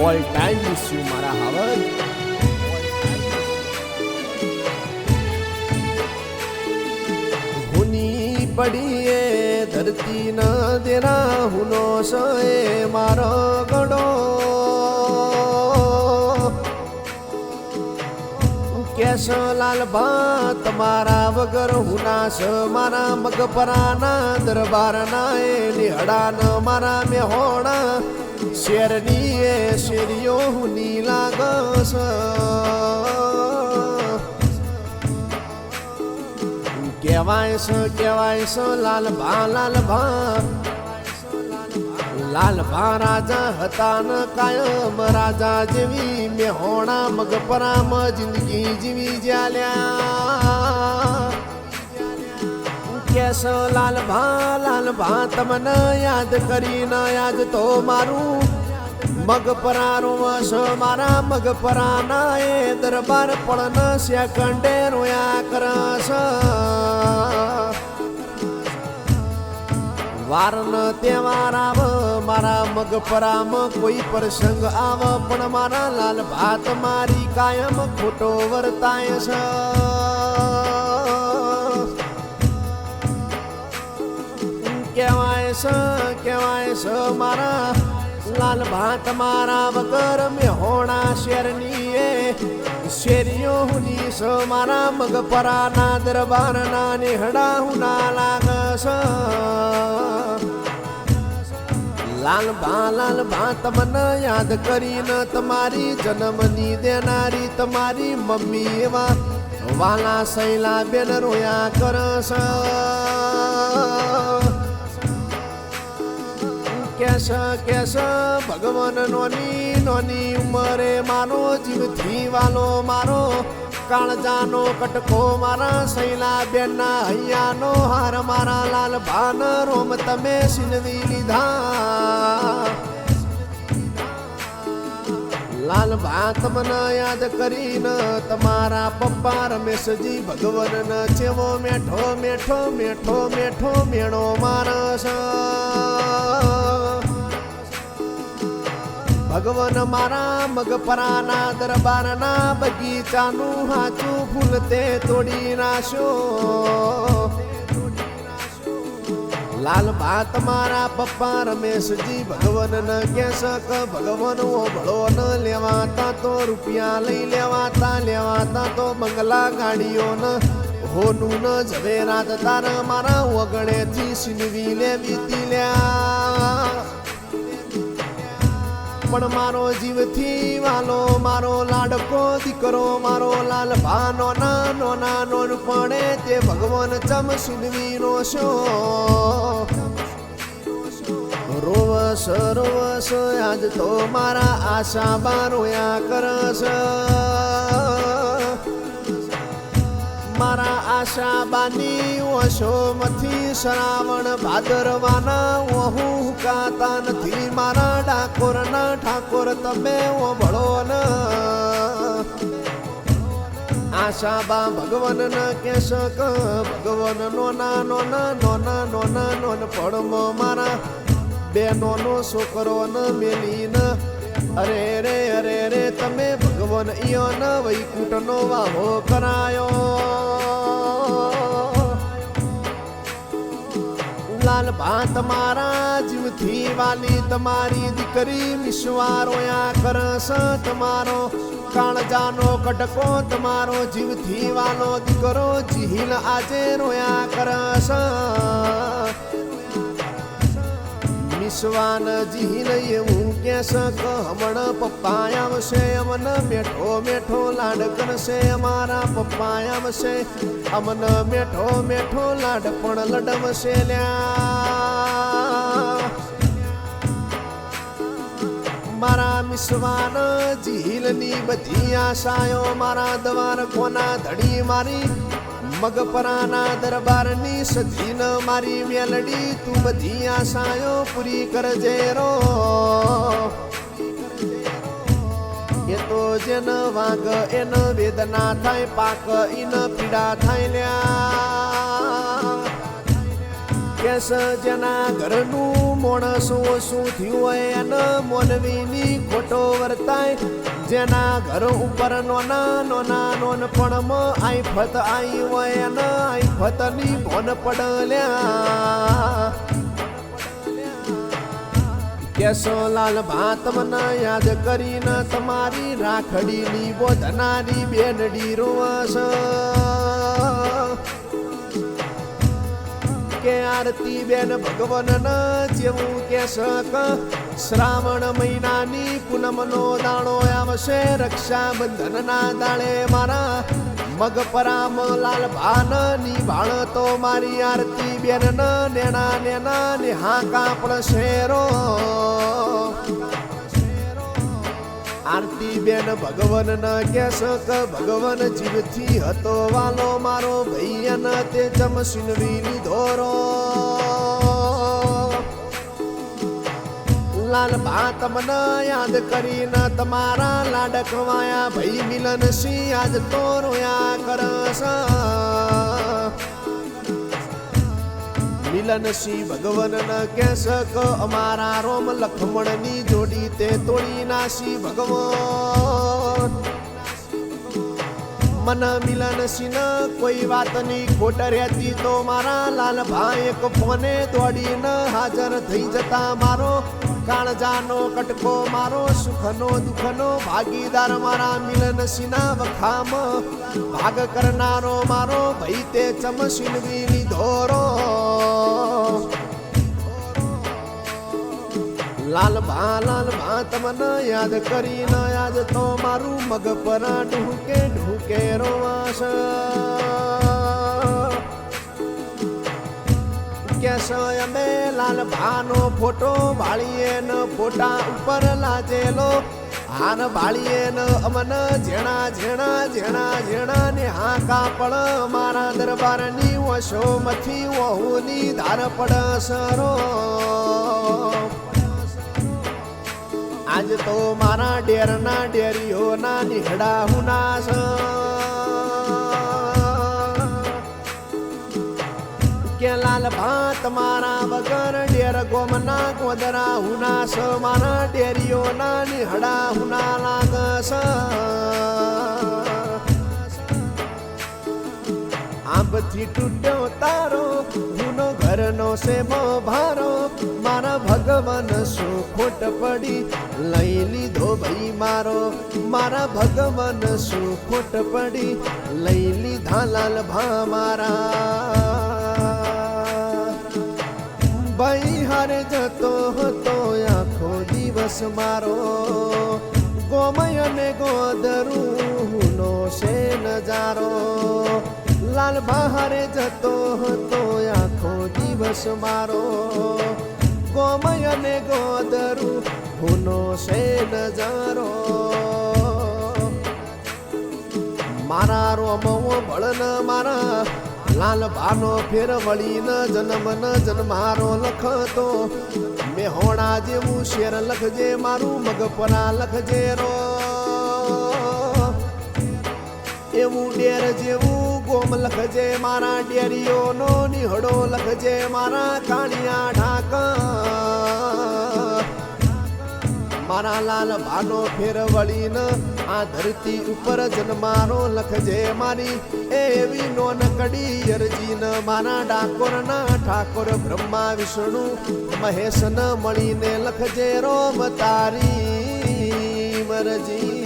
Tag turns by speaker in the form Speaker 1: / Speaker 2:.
Speaker 1: All time miss you મારા હાવર હુની પડીએ ધરતી ન દેરા હુનો સએ મારો ગડો કેશો લાલ ભા તમારા વગર હુનાસ મારા મગપરાના દરબારના એ નિહડાન મારા મેહોણા શેરની એ શેરીઓ હુની લાગસ. કહેવાય છે કહેવાય છે લાલ ભા લાલ ભા. લાલ ભા રાજા હતા ન કાયમ, રાજા જેવી મેહોણા મગપરામ જિંદગી જીવી જ્યાલ્યા. કેસો લાલ ભા લાલ ભા, તમને યાદ કરીને યાદ તો મારું મગપરારો વસ મારા મગપરાના એ દરબાર પણ સેકન્ડે રોયા કરસ વારન તહેવાર આવ, મારા મગપરામ કોઈ પ્રસંગ આવ, પણ મારા લાલ ભાત મારી કાયમ ખોટો વર્તાય છે. કહેવાય છે કહેવાય છે મારા લાલ ભાત મારા વગર મેહોણા શેરની એ. શેરીઓ હુની છે મારા મગપરાના દરબારના નિહડા હુના લાગસ. લાલ ભા લાલ ભા તમને યાદ કરીને તમારી જન્મની દેનારી તમારી મમ્મી એવા વાલા સૈલા બેન રોયા કરસ. કેસ કેશ ભગવાન નોની નોની ઉંમરે મારો જીવથી વાલો મારો. કાળજાનો કટકો મારા સૈલા બેનના હૈયાનો હાર મારા લાલ ભાન રોમ તમે સિનવી લીધા. લાલ ભાત મને યાદ કરીને તમારા પપ્પા રમેશજી ભગવાન ચેવો મેઠો મેઠો મેઠો મેઠો મેળો મારસ ભગવાન મારા મગપરાના દરબારના બગીચાનું હાચું ફૂલ તે તોડી નાશો. લાલ ભાત મારા પપ્પા રમેશજી, ભગવાન ન કેસક ભગવાન ભળો ન લેવાતા તો રૂપિયા લઈ લેવાતા લેવાતા તો બંગલા ગાડીઓ ન હોનું ન ઝવેરાત તાર, મારા વગણેથી સિનવી લેવી લ્યા. પણ મારો જીવથી વાલો, મારો લાડકો દીકરો, મારો લાલ ભાનો, નાનો નાનો પડે તે ભગવાન ચમ સિનવી નો શો રોવસ રોવસ, આજ તો મારા આશા બારોયા કરસ મારા આશા બાની ઓશોમાંથી શ્રાવણ ભાદરવાના ઓહુ હુકાતા નથી. મારા ડાકોરના ઠાકોર, તમે ઓભળો ન આશા બા ભગવાન ન કેશક ભગવાન નોના નોના નોના નોના નોન પડમો મારા બેનોનો છોકરો ન મેલી ન અરે રે અરે રે, તમે ભગવાન ઈયો ન વૈકુંઠનો વાહો કરાયો. લાલ ભાત મારા જીવથી વાલી તમારી દીકરી વિશ્વારોયા કરસ તમારો કાળજાનો કટકો તમારો જીવથી વાલો દીકરો જીહીલ આજે રોયા કરસ વિશ્વાન જીહીન એવું કેસ હમણ પપ્પા આવશે, અમન મેઠો મેઠો લાડ કરશે અમારા પપ્પા આવશે. અમન મેઠો મેઠો લાડ પણ લડવશે લ્યા. મિસવાન જીલની બધી આશાઓ મારા દ્વાર કોના ધડી મારી? મગપરાના દરબારની સધીન મારી મેલડી, તું બધી આશાઓ પૂરી કરજે રો. એ તો જેન વાગ એન વેદના થાય, પાક ઈન પીડા થાય લ્યા. કેસ જેના ઘરનું મોણસો ઓછું થયું હોય એને મોનવીની ખોટો વર્તાય. જેના ઘર ઉપર નોના નોના નોનપણમાં આઈ ફત આઈ હોય એને આઈ ફતની ભોન પડલ્યા કેસો લાલ ભાત મને યાદ કરીને તમારી રાખડીની બોધનારી બેનડી રોવસ કે આરતી બેન ભગવાન જેવું કે શક શ્રાવણ મહિનાની પૂનમનો દાણો આવશે, રક્ષાબંધનના દાણે મારા મગ પરામ લાલ ભાનની ભાળ તો મારી આરતી બેન નેણા નેના નેહા કાપડ શેરો. આરતી બેન ભગવાન ના કેસ કે ભગવાન જીવથી હતો વાલો મારો ભૈયન, તે ચમસીનવી લીધોરો લાલ બા તમને યાદ કરીને તમારા લાડકવાયા ભાઈ મિલન સિંહ આજ તો રોયા કરસ મિલન ભગવન ન કે અમારા રોમ લખમણની જોડી તે તોડી નાસી ભગવાન. મન મિલન સિંહ, કોઈ વાતની ખોટ રહેતી તો મારા લાલ ભાઈ એક ફોને દોડીને હાજર થઈ જતા મારો. કાળજાનો કટકો મારો, સુખનો, દુઃખનો, ભાગીદાર મારા મિલન સિના વખામ. ભાગ કરનારો મારો, ભઈ તે ચમસીનવી લીધોરો લાલ ભા લાલ ભા, તમને યાદ કરી ન યાદ તો મારું મગ પર ઢૂકે ઢૂકે રોવાશ. અમે લાલ ભાનો ફોટો વાળીએ ન ફોટા ઉપર લાજેલો. હાન વાળીએ ન અમન ઝેણા ઝેણા ઝેણા ઝેણા ને હા કાપડ મારા દરબારની વશો મથી વહુની ધાર પડ સરો આજ તો મારા ડેરના ડેરીઓના નીહડા હુનાસ કે લાલ ભાત મારા વગર ડેર ગોમના ગોદરા સ મારા ડેરીઓના નીહડા હુના લાગસ આંબથી તૂટ્યો તારો હુનો ઘરનો સેમો ભારો. મારા ભગવાન શું ખોટ પડી લઈ લીધો ભાઈ મારો? મારા ભગવાન શું ખોટ પડી લઈ લીધા લાલ ભા મારા? ભાઈ હારે જતો હતો આખો દિવસ મારો. ગોમય અને ગોદરું નો છે નજારો લાલ બહારે જતો હતો આખો દિવસ મારો. ગોમય અને ગોદરું હુનો છે નજારો મારા રોમો ભળન મારા લાલ ભાનો ફેર વળીને જન્મ ન જન્મારો લખતો. મેહોણા જેવું શેર લખજે, મારું મગપરા લખજે રો. એવું ડેર જેવું ગોમ લખજે, મારા ડેરીઓનો નિહડો લખજે, મારા કાણિયા ઢાકા. મારા લાલ ભાનો ફેર વળીને આ ધરતી ઉપર જન્મારો લખજે મારી એવી નોન કડી અરજીન મારા ડાકોરના ઠાકોર, બ્રહ્મા, વિષ્ણુ, મહેશ ન મળીને લખજે રોમ તારી. મરજી